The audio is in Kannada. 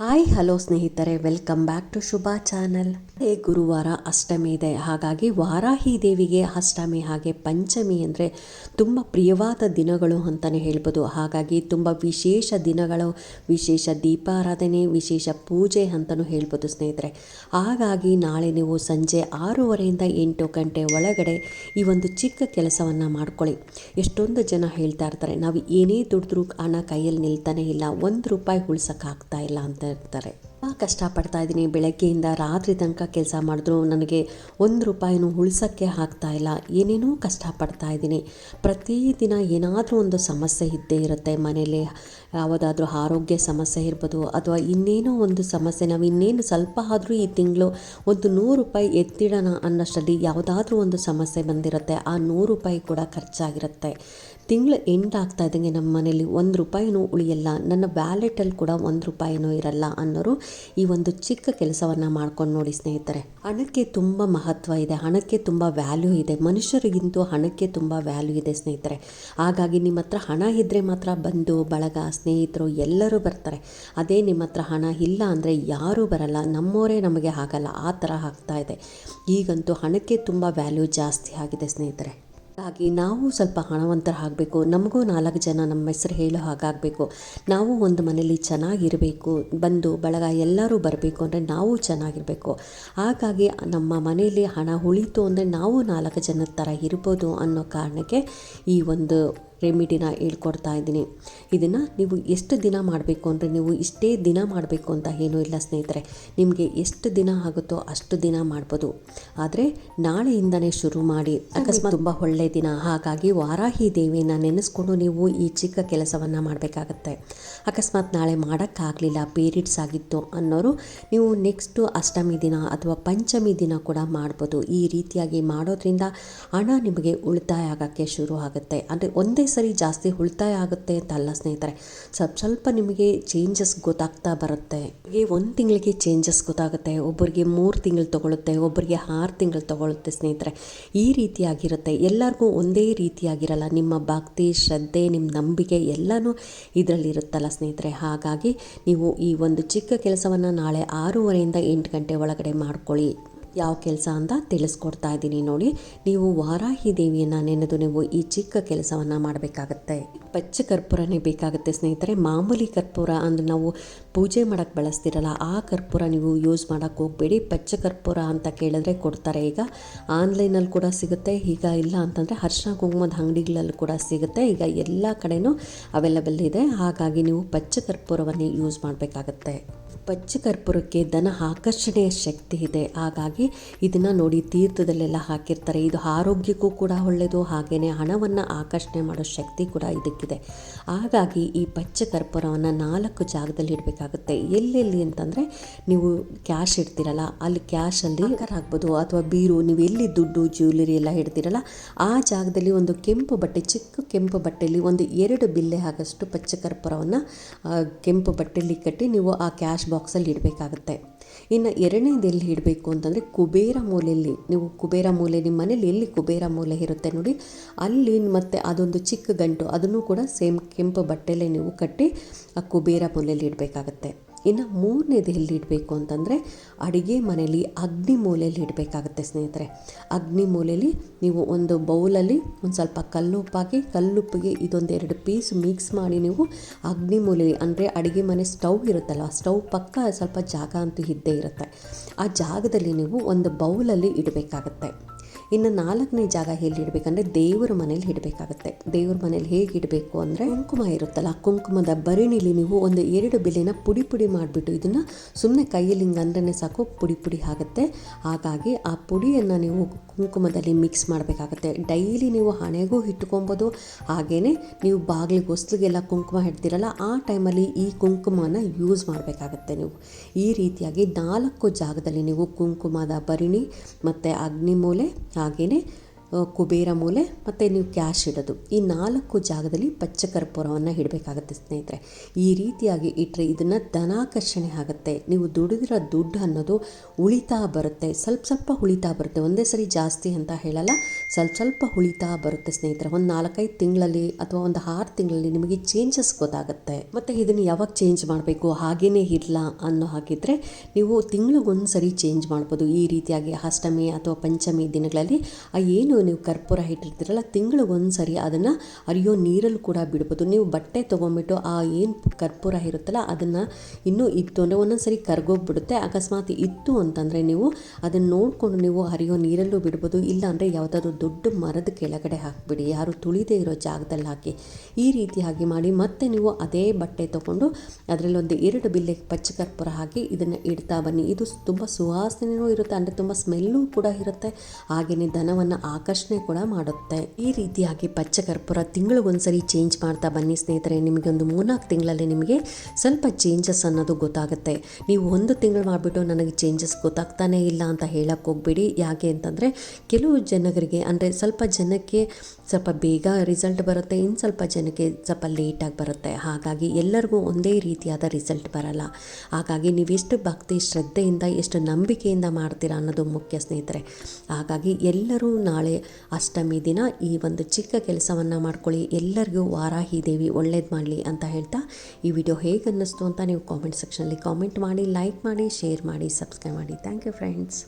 ಹಾಯ್, ಹಲೋ ಸ್ನೇಹಿತರೆ welcome back to Shubha channel ಹೇ ಗುರುವಾರ ಅಷ್ಟಮಿ ಇದೆ. ಹಾಗಾಗಿ ವಾರಾಹಿ ದೇವಿಗೆ ಅಷ್ಟಮಿ ಹಾಗೆ ಪಂಚಮಿ ಅಂದರೆ ತುಂಬ ಪ್ರಿಯವಾದ ದಿನಗಳು ಅಂತಲೇ ಹೇಳ್ಬೋದು. ಹಾಗಾಗಿ ತುಂಬ ವಿಶೇಷ ದಿನಗಳು, ವಿಶೇಷ ದೀಪಾರಾಧನೆ, ವಿಶೇಷ ಪೂಜೆ ಅಂತಲೂ ಹೇಳ್ಬೋದು ಸ್ನೇಹಿತರೆ. ಹಾಗಾಗಿ ನಾಳೆ ನೀವು ಸಂಜೆ ಆರೂವರೆಯಿಂದ ಎಂಟು ಗಂಟೆ ಒಳಗಡೆ ಈ ಒಂದು ಚಿಕ್ಕ ಕೆಲಸವನ್ನು ಮಾಡ್ಕೊಳ್ಳಿ. ಎಷ್ಟೊಂದು ಜನ ಹೇಳ್ತಾ ಇರ್ತಾರೆ, ನಾವು ಏನೇ ದುಡಿದ್ರೂ ಹಣ ಕೈಯಲ್ಲಿ ನಿಲ್ತಾನೆ ಇಲ್ಲ, ಒಂದು ರೂಪಾಯಿ ಉಳ್ಸೋಕ್ಕಾಗ್ತಾ ಇಲ್ಲ ಅಂತ. ಇರ್ತಾರೆ ಕಷ್ಟಪಡ್ತಾ ಇದ್ದೀನಿ. ಬೆಳಗ್ಗೆಯಿಂದ ರಾತ್ರಿ ತನಕ ಕೆಲಸ ಮಾಡಿದ್ರು. ನನಗೆ ಒಂದು ರೂಪಾಯಿನೂ ಉಳಿಸೋಕ್ಕೆ ಆಗ್ತಾ ಇಲ್ಲ. ಏನೇನೋ ಕಷ್ಟಪಡ್ತಾ ಇದ್ದೀನಿ. ಪ್ರತಿದಿನ ಏನಾದರೂ ಒಂದು ಸಮಸ್ಯೆ ಇದ್ದೇ ಇರುತ್ತೆ ಮನೇಲಿ. ಯಾವುದಾದ್ರೂ ಆರೋಗ್ಯ ಸಮಸ್ಯೆ ಇರ್ಬೋದು ಅಥವಾ ಇನ್ನೇನೋ ಒಂದು ಸಮಸ್ಯೆ. ನಾವು ಇನ್ನೇನು ಸ್ವಲ್ಪ ಆದರೂ ಈ ತಿಂಗಳು ಒಂದು ನೂರು ರೂಪಾಯಿ ಎತ್ತಿಡೋಣ ಅನ್ನೋಷ್ಟರಲ್ಲಿ ಯಾವುದಾದ್ರೂ ಒಂದು ಸಮಸ್ಯೆ ಬಂದಿರುತ್ತೆ. ಆ ನೂರು ರೂಪಾಯಿ ಕೂಡ ಖರ್ಚಾಗಿರುತ್ತೆ. ತಿಂಗಳು ಎಂಡ್ ಆಗ್ತಾ ಇದ್ದಂಗೆ ನಮ್ಮ ಮನೇಲಿ ಒಂದು ರೂಪಾಯಿನೂ ಉಳಿಯಲ್ಲ, ನನ್ನ ವ್ಯಾಲೆಟಲ್ಲಿ ಕೂಡ ಒಂದು ರೂಪಾಯಿನೂ ಇರಲ್ಲ ಅನ್ನೋರು ಈ ಒಂದು ಚಿಕ್ಕ ಕೆಲಸವನ್ನು ಮಾಡ್ಕೊಂಡು ನೋಡಿ ಸ್ನೇಹಿತರೆ. ಹಣಕ್ಕೆ ತುಂಬ ಮಹತ್ವ ಇದೆ, ಹಣಕ್ಕೆ ತುಂಬ ವ್ಯಾಲ್ಯೂ ಇದೆ, ಮನುಷ್ಯರಿಗಿಂತೂ ಹಣಕ್ಕೆ ತುಂಬ ವ್ಯಾಲ್ಯೂ ಇದೆ ಸ್ನೇಹಿತರೆ. ಹಾಗಾಗಿ ನಿಮ್ಮ ಹತ್ರ ಹಣ ಇದ್ದರೆ ಮಾತ್ರ ಬಂದು ಬಳಗ, ಸ್ನೇಹಿತರು ಎಲ್ಲರೂ ಬರ್ತಾರೆ. ಅದೇ ನಿಮ್ಮ ಹತ್ರ ಹಣ ಇಲ್ಲ ಅಂದರೆ ಯಾರೂ ಬರಲ್ಲ ನಮ್ಮವರೇ ನಮಗೆ ಆಗಲ್ಲ ಆ ಥರ ಆಗ್ತಾ ಇದೆ. ಈಗಂತೂ ಹಣಕ್ಕೆ ತುಂಬ ವ್ಯಾಲ್ಯೂ ಜಾಸ್ತಿ ಆಗಿದೆ ಸ್ನೇಹಿತರೆ. ಹಾಗಾಗಿ ನಾವು ಸ್ವಲ್ಪ ಹಣವಂತರಾಗಬೇಕು ನಮಗೂ ನಾಲ್ಕು ಜನ ನಮ್ಮ ಹೆಸರು ಹೇಳೋ ಹಾಗಾಗಬೇಕು ನಾವು ಒಂದು ಮನೇಲಿ ಚೆನ್ನಾಗಿರಬೇಕು. ಬಂದು, ಬಳಗ ಎಲ್ಲರೂ ಬರಬೇಕು ಅಂದರೆ ನಾವು ಚೆನ್ನಾಗಿರಬೇಕು. ಹಾಗಾಗಿ ನಮ್ಮ ಮನೆಯಲ್ಲಿ ಹಣ ಉಳಿತು ಅಂದರೆ ನಾವು ನಾಲ್ಕು ಜನದ ಥರ ಇರ್ಬೋದು ಅನ್ನೋ ಕಾರಣಕ್ಕೆ ಈ ಒಂದು ರೆಮಿಡಿನ ಹೇಳ್ಕೊಡ್ತಾ ಇದ್ದೀನಿ. ಇದನ್ನು ನೀವು ಎಷ್ಟು ದಿನ ಮಾಡಬೇಕು ಅಂದರೆ ನೀವು ಇಷ್ಟೇ ದಿನ ಮಾಡಬೇಕು ಅಂತ ಏನೂ ಇಲ್ಲ ಸ್ನೇಹಿತರೆ. ನಿಮಗೆ ಎಷ್ಟು ದಿನ ಆಗುತ್ತೋ ಅಷ್ಟು ದಿನ ಮಾಡ್ಬೋದು. ಆದರೆ ನಾಳೆಯಿಂದನೇ ಶುರು ಮಾಡಿ. ಅಕಸ್ಮಾತ್ ತುಂಬ ಒಳ್ಳೆಯ ದಿನ. ಹಾಗಾಗಿ ವಾರಾಹಿ ದೇವಿಯನ್ನು ನೆನೆಸ್ಕೊಂಡು ನೀವು ಈ ಚಿಕ್ಕ ಕೆಲಸವನ್ನು ಮಾಡಬೇಕಾಗತ್ತೆ. ಅಕಸ್ಮಾತ್ ನಾಳೆ ಮಾಡೋಕ್ಕಾಗಲಿಲ್ಲ ಪೀರಿಯಡ್ಸ್ ಆಗಿತ್ತು ಅನ್ನೋರು ನೀವು ನೆಕ್ಸ್ಟು ಅಷ್ಟಮಿ ದಿನ ಅಥವಾ ಪಂಚಮಿ ದಿನ ಕೂಡ ಮಾಡ್ಬೋದು. ಈ ರೀತಿಯಾಗಿ ಮಾಡೋದ್ರಿಂದ ಹಣ ನಿಮಗೆ ಉಳಿತಾಯ ಆಗೋಕ್ಕೆ ಶುರು ಆಗುತ್ತೆ. ಅಂದರೆ ಒಂದೇ ಸರಿ ಜಾಸ್ತಿ ಉಳಿತಾಯ ಆಗುತ್ತೆ ಅಂತ ಅಲ್ಲ ಸ್ನೇಹಿತರೆ. ಸ್ವಲ್ಪ ಸ್ವಲ್ಪ ನಿಮಗೆ ಚೇಂಜಸ್ ಗೊತ್ತಾಗ್ತಾ ಬರುತ್ತೆ. ಒಂದು ತಿಂಗಳಿಗೆ ಚೇಂಜಸ್ ಗೊತ್ತಾಗುತ್ತೆ, ಒಬ್ಬರಿಗೆ ಮೂರು ತಿಂಗಳು ತೊಗೊಳುತ್ತೆ, ಒಬ್ಬರಿಗೆ ಆರು ತಿಂಗಳು ತೊಗೊಳುತ್ತೆ ಸ್ನೇಹಿತರೆ. ಈ ರೀತಿಯಾಗಿರುತ್ತೆ. ಎಲ್ಲರಿಗೂ ಒಂದೇ ರೀತಿಯಾಗಿರಲ್ಲ. ನಿಮ್ಮ ಭಕ್ತಿ, ಶ್ರದ್ಧೆ ನಿಮ್ಮ ನಂಬಿಕೆ ಎಲ್ಲನೂ ಇದರಲ್ಲಿರುತ್ತಲ್ಲ ಸ್ನೇಹಿತರೆ. ಹಾಗಾಗಿ ನೀವು ಈ ಒಂದು ಚಿಕ್ಕ ಕೆಲಸವನ್ನು ನಾಳೆ ಆರೂವರೆಯಿಂದ ಎಂಟು ಗಂಟೆ ಒಳಗಡೆ ಮಾಡ್ಕೊಳ್ಳಿ. ಯಾವ ಕೆಲಸ ಅಂತ ತಿಳಿಸ್ಕೊಡ್ತಾ ಇದ್ದೀನಿ ನೋಡಿ. ನೀವು ವಾರಾಹಿ ದೇವಿಯನ್ನು ನೆನೆದು ನೀವು ಈ ಚಿಕ್ಕ ಕೆಲಸವನ್ನು ಮಾಡಬೇಕಾಗತ್ತೆ. ಪಚ್ಚ ಕರ್ಪೂರನೇ ಬೇಕಾಗುತ್ತೆ ಸ್ನೇಹಿತರೆ. ಮಾಮೂಲಿ ಕರ್ಪೂರ ಅಂದರೆ ನಾವು ಪೂಜೆ ಮಾಡೋಕ್ಕೆ ಬಳಸ್ತಿರಲ್ಲ, ಆ ಕರ್ಪೂರ ನೀವು ಯೂಸ್ ಮಾಡೋಕ್ಕೆ ಹೋಗಬೇಡಿ. ಪಚ್ಚ ಕರ್ಪೂರ ಅಂತ ಕೇಳಿದ್ರೆ ಕೊಡ್ತಾರೆ ಈಗ. ಆನ್ಲೈನಲ್ಲಿ ಕೂಡ ಸಿಗುತ್ತೆ, ಈಗ ಇಲ್ಲ ಅಂತಂದರೆ ಅರ್ಶಿನ ಕುಂಕುಮದ ಅಂಗಡಿಗಳಲ್ಲಿ ಕೂಡ ಸಿಗುತ್ತೆ. ಈಗ ಎಲ್ಲ ಕಡೆಯೂ ಅವೈಲಬಲ್ ಇದೆ. ಹಾಗಾಗಿ ನೀವು ಪಚ್ಚ ಕರ್ಪೂರವನ್ನೇ ಯೂಸ್ ಮಾಡಬೇಕಾಗತ್ತೆ. ಪಚ್ಚ ಕರ್ಪೂರಕ್ಕೆ ದನ ಆಕರ್ಷಣೆಯ ಶಕ್ತಿ ಇದೆ. ಹಾಗಾಗಿ ಇದನ್ನು ನೋಡಿ ತೀರ್ಥದಲ್ಲೆಲ್ಲ ಹಾಕಿರ್ತಾರೆ. ಇದು ಆರೋಗ್ಯಕ್ಕೂ ಕೂಡ ಒಳ್ಳೆಯದು ಹಾಗೆಯೇ ಹಣವನ್ನು ಆಕರ್ಷಣೆ ಮಾಡೋ ಶಕ್ತಿ ಕೂಡ ಇದಕ್ಕಿದೆ. ಹಾಗಾಗಿ ಈ ಪಚ್ಚ ಕರ್ಪೂರವನ್ನು ನಾಲ್ಕು ಜಾಗದಲ್ಲಿ ಇಡಬೇಕಾಗುತ್ತೆ. ಎಲ್ಲೆಲ್ಲಿ ಅಂತಂದರೆ ನೀವು ಕ್ಯಾಶ್ ಇಡ್ತೀರಲ್ಲ, ಅಲ್ಲಿ ಕ್ಯಾಶಲ್ಲಿ ಆಗ್ಬೋದು. ಅಥವಾ ಬೀರು, ನೀವು ಎಲ್ಲಿ ದುಡ್ಡು, ಜ್ಯುವೆಲರಿ ಎಲ್ಲ ಇಡ್ತೀರಲ್ಲ, ಆ ಜಾಗದಲ್ಲಿ ಒಂದು ಕೆಂಪು ಬಟ್ಟೆ, ಚಿಕ್ಕ ಕೆಂಪು ಬಟ್ಟೆಯಲ್ಲಿ ಒಂದು ಎರಡು ಬಿಲ್ಲೆ ಆಗಷ್ಟು ಪಚ್ಚ ಕರ್ಪೂರವನ್ನು ಕೆಂಪು ಬಟ್ಟೆಯಲ್ಲಿ ಕಟ್ಟಿ ನೀವು ಆ ಕ್ಯಾಶ್ ಬಾಕ್ಸಲ್ಲಿ ಇಡಬೇಕಾಗತ್ತೆ. ಇನ್ನು ಎರಡನೇದು ಎಲ್ಲಿ ಇಡಬೇಕು ಅಂತಂದರೆ ಕುಬೇರ ಮೂಲೆಯಲ್ಲಿ, ನೀವು ಕುಬೇರ ಮೂಲೆ ನಿಮ್ಮ ಮನೇಲಿ ಎಲ್ಲಿ ಕುಬೇರ ಮೂಲೆ ಇರುತ್ತೆ ನೋಡಿ, ಅಲ್ಲಿ ಮತ್ತು ಅದೊಂದು ಚಿಕ್ಕ ಗಂಟು, ಅದನ್ನು ಕೂಡ ಸೇಮ್ ಕೆಂಪು ಬಟ್ಟೆಲೆ ನೀವು ಕಟ್ಟಿ ಆ ಕುಬೇರ ಮೂಲೆಯಲ್ಲಿ ಇಡಬೇಕಾಗತ್ತೆ. ಇನ್ನು ಮೂರನೇದು ಎಲ್ಲಿ ಇಡಬೇಕು ಅಂತಂದರೆ ಅಡುಗೆ ಮನೆಯಲ್ಲಿ ಅಗ್ನಿ ಮೂಲೆಯಲ್ಲಿ ಇಡಬೇಕಾಗುತ್ತೆ ಸ್ನೇಹಿತರೆ. ಅಗ್ನಿ ಮೂಲೆಯಲ್ಲಿ ನೀವು ಒಂದು ಬೌಲಲ್ಲಿ ಒಂದು ಸ್ವಲ್ಪ ಕಲ್ಲುಪ್ಪಾಕಿ ಕಲ್ಲುಪ್ಪಿಗೆ ಇದೊಂದು ಎರಡು ಪೀಸ್ ಮಿಕ್ಸ್ ಮಾಡಿ ನೀವು ಅಗ್ನಿ ಮೂಲೆಯಲ್ಲಿ, ಅಂದರೆ ಅಡುಗೆ ಮನೆ ಸ್ಟವ್ ಇರುತ್ತಲ್ಲ ಆ ಸ್ಟವ್ ಪಕ್ಕ ಸ್ವಲ್ಪ ಜಾಗ ಅಂತೂ ಇದ್ದೇ ಇರುತ್ತೆ. ಆ ಜಾಗದಲ್ಲಿ ನೀವು ಒಂದು ಬೌಲಲ್ಲಿ ಇಡಬೇಕಾಗತ್ತೆ. ಇನ್ನು ನಾಲ್ಕನೇ ಜಾಗ ಎಲ್ಲಿ ಇಡಬೇಕಂದ್ರೆ ದೇವರ ಮನೇಲಿ ಇಡಬೇಕಾಗುತ್ತೆ. ದೇವ್ರ ಮನೇಲಿ ಹೇಗೆ ಇಡಬೇಕು ಅಂದರೆ ಕುಂಕುಮ ಇರುತ್ತಲ್ಲ ಕುಂಕುಮದ ಭರಣಿಲಿ ನೀವು ಒಂದು ಎರಡು ಬೆಲೆನ ಪುಡಿ ಪುಡಿ ಮಾಡಿಬಿಟ್ಟು ಇದನ್ನು ಸುಮ್ಮನೆ ಕೈಯಲ್ಲಿ ಹಿಂಗೆ ಸಾಕು, ಪುಡಿ ಪುಡಿ ಆಗುತ್ತೆ. ಹಾಗಾಗಿ ಆ ಪುಡಿಯನ್ನು ನೀವು ಕುಂಕುಮದಲ್ಲಿ ಮಿಕ್ಸ್ ಮಾಡಬೇಕಾಗುತ್ತೆ. ಡೈಲಿ ನೀವು ಹಣೆಗೂ ಇಟ್ಕೊಬೋದು. ಹಾಗೆಯೇ ನೀವು ಬಾಗಿಲಿಗೆ ಹೊಸ್ಲಿಗೆಲ್ಲ ಕುಂಕುಮ ಇಡ್ತೀರಲ್ಲ, ಆ ಟೈಮಲ್ಲಿ ಈ ಕುಂಕುಮನ ಯೂಸ್ ಮಾಡಬೇಕಾಗತ್ತೆ ನೀವು. ಈ ರೀತಿಯಾಗಿ ನಾಲ್ಕು ಜಾಗದಲ್ಲಿ ನೀವು ಕುಂಕುಮದ ಭರಣಿ ಮತ್ತು ಅಗ್ನಿಮೂಲೆ ಹಾಗೆಯೇ ಆ, ಕುಬೇರ ಮೂಲೆ ಮತ್ತು ನೀವು ಕ್ಯಾಶ್ ಇಡೋದು. ಈ ನಾಲ್ಕು ಜಾಗದಲ್ಲಿ ಪಚ್ಚ ಕರ್ಪೂರವನ್ನು ಇಡಬೇಕಾಗತ್ತೆ ಸ್ನೇಹಿತರೆ. ಈ ರೀತಿಯಾಗಿ ಇಟ್ಟರೆ ಇದನ್ನು ಧನಾಕರ್ಷಣೆ ಆಗುತ್ತೆ. ನೀವು ದುಡಿದಿರೋ ದುಡ್ಡು ಅನ್ನೋದು ಉಳಿತಾ ಬರುತ್ತೆ. ಸ್ವಲ್ಪ ಸ್ವಲ್ಪ ಉಳಿತಾ ಬರುತ್ತೆ. ಒಂದೇ ಸರಿ ಜಾಸ್ತಿ ಅಂತ ಹೇಳಲ್ಲ. ಸ್ವಲ್ಪ ಸ್ವಲ್ಪ ಉಳಿತಾ ಬರುತ್ತೆ ಸ್ನೇಹಿತರೆ. ಒಂದು ನಾಲ್ಕೈದು ತಿಂಗಳಲ್ಲಿ ಅಥವಾ ಒಂದು ಆರು ತಿಂಗಳಲ್ಲಿ ನಿಮಗೆ ಚೇಂಜಸ್ ಗೊತ್ತಾಗುತ್ತೆ. ಮತ್ತು ಇದನ್ನು ಯಾವಾಗ ಚೇಂಜ್ ಮಾಡಬೇಕು? ಹಾಗೇನೇ ಇರಲ್ಲ ಅನ್ನೋ ಹಾಗಿದ್ರೆ ನೀವು ತಿಂಗಳಿಗೊಂದು ಸರಿ ಚೇಂಜ್ ಮಾಡ್ಬೋದು. ಈ ರೀತಿಯಾಗಿ ಅಷ್ಟಮಿ ಅಥವಾ ಪಂಚಮಿ ದಿನಗಳಲ್ಲಿ ಆ ಏನು ನೀವು ಕರ್ಪೂರ ಇಟ್ಟಿರ್ತೀರಲ್ಲ ತಿಂಗಳಿಗೊಂದು ಸರಿ ಅದನ್ನು ಅರಿಯೋ ನೀರಲ್ಲಿ ಕೂಡ ಬಿಡ್ಬೋದು. ನೀವು ಬಟ್ಟೆ ತೊಗೊಂಬಿಟ್ಟು ಆ ಏನು ಕರ್ಪೂರ ಇರುತ್ತಲ್ಲ ಅದನ್ನು ಇನ್ನೂ ಇತ್ತು ಅಂದರೆ ಒಂದೊಂದು ಸರಿ ಕರ್ಗೋಗ್ಬಿಡುತ್ತೆ. ಅಕಸ್ಮಾತ್ ಇತ್ತು ಅಂತಂದರೆ ನೀವು ಅದನ್ನು ನೋಡಿಕೊಂಡು ನೀವು ಹರಿಯೋ ನೀರಲ್ಲೂ ಬಿಡ್ಬೋದು. ಇಲ್ಲ ಅಂದರೆ ಯಾವುದಾದ್ರೂ ದೊಡ್ಡ ಮರದ ಕೆಳಗಡೆ ಹಾಕಿಬಿಡಿ. ಯಾರು ತುಳಿದೇ ಇರೋ ಜಾಗದಲ್ಲಿ ಹಾಕಿ. ಈ ರೀತಿಯಾಗಿ ಮಾಡಿ ಮತ್ತೆ ನೀವು ಅದೇ ಬಟ್ಟೆ ತೊಗೊಂಡು ಅದರಲ್ಲೊಂದು ಎರಡು ಬಿಲ್ಲೆ ಪಚ್ಚ ಕರ್ಪೂರ ಹಾಕಿ ಇದನ್ನು ಇಡ್ತಾ ಬನ್ನಿ. ಇದು ತುಂಬ ಸುವಾಸನೆಯೂ ಇರುತ್ತೆ, ಅಂದರೆ ತುಂಬ ಸ್ಮೆಲ್ಲೂ ಕೂಡ ಇರುತ್ತೆ. ಹಾಗೆಯೇ ದನವನ್ನು ಆಕರ್ಷಣೆ ಕೂಡ ಮಾಡುತ್ತೆ. ಈ ರೀತಿಯಾಗಿ ಪಚ್ಚ ಕರ್ಪೂರ ತಿಂಗಳಿಗೊಂದ್ಸರಿ ಚೇಂಜ್ ಮಾಡ್ತಾ ಬನ್ನಿ ಸ್ನೇಹಿತರೆ. ನಿಮಗೆ ಒಂದು ಮೂರ್ನಾಲ್ಕು ತಿಂಗಳಲ್ಲಿ ನಿಮಗೆ ಸ್ವಲ್ಪ ಚೇಂಜಸ್ ಅನ್ನೋದು ಗೊತ್ತಾಗುತ್ತೆ. ನೀವು ಒಂದು ತಿಂಗಳು ಮಾಡಿಬಿಟ್ಟು ನನಗೆ ಚೇಂಜಸ್ ಗೊತ್ತಾಗ್ತಾನೇ ಇಲ್ಲ ಅಂತ ಹೇಳಕ್ಕೆ ಹೋಗ್ಬೇಡಿ. ಯಾಕೆ ಅಂತಂದರೆ, ಕೆಲವು ಜನಗಳಿಗೆ ಅಂದರೆ ಸ್ವಲ್ಪ ಜನಕ್ಕೆ ಸ್ವಲ್ಪ ಬೇಗ ರಿಸಲ್ಟ್ ಬರುತ್ತೆ, ಇನ್ನು ಸ್ವಲ್ಪ ಜನಕ್ಕೆ ಸ್ವಲ್ಪ ಲೇಟಾಗಿ ಬರುತ್ತೆ. ಹಾಗಾಗಿ ಎಲ್ಲರಿಗೂ ಒಂದೇ ರೀತಿಯಾದ ರಿಸಲ್ಟ್ ಬರಲ್ಲ. ಹಾಗಾಗಿ ನೀವೆಷ್ಟು ಭಕ್ತಿ, ಶ್ರದ್ಧೆಯಿಂದ, ಎಷ್ಟು ನಂಬಿಕೆಯಿಂದ ಮಾಡ್ತೀರಾ ಅನ್ನೋದು ಮುಖ್ಯ ಸ್ನೇಹಿತರೆ. ಹಾಗಾಗಿ ಎಲ್ಲರೂ ನಾಳೆ ಅಷ್ಟಮಿ ದಿನ ಈ ಒಂದು ಚಿಕ್ಕ ಕೆಲಸವನ್ನು ಮಾಡ್ಕೊಳ್ಳಿ. ಎಲ್ಲರಿಗೂ ವಾರಾಹಿ ದೇವಿ ಒಳ್ಳೇದು ಮಾಡಲಿ ಅಂತ ಹೇಳ್ತಾ ಈ ವಿಡಿಯೋ ಹೇಗೆ ಅನ್ನಿಸ್ತು ಅಂತ ನೀವು ಕಾಮೆಂಟ್ ಸೆಕ್ಷನಲ್ಲಿ ಕಾಮೆಂಟ್ ಮಾಡಿ ಲೈಕ್ ಮಾಡಿ ಶೇರ್ ಮಾಡಿ ಸಬ್ಸ್ಕ್ರೈಬ್ ಮಾಡಿ. Thank you friends